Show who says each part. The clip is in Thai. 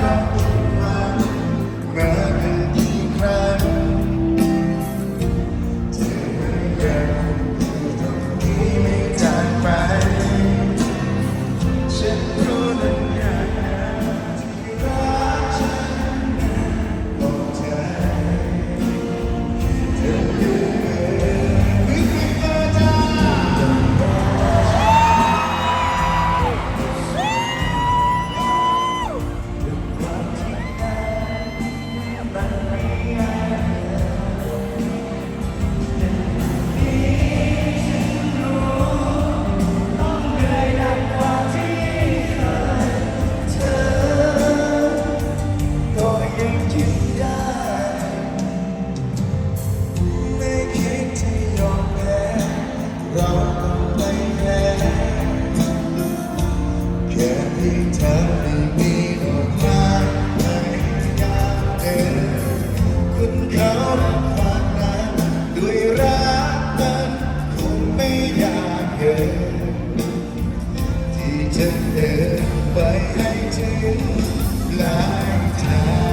Speaker 1: Thank you. เขารับความนั้นด้วยรักนั้นคงไม่ยากเกินที่จะเดินไปให้ถึงปลายทาง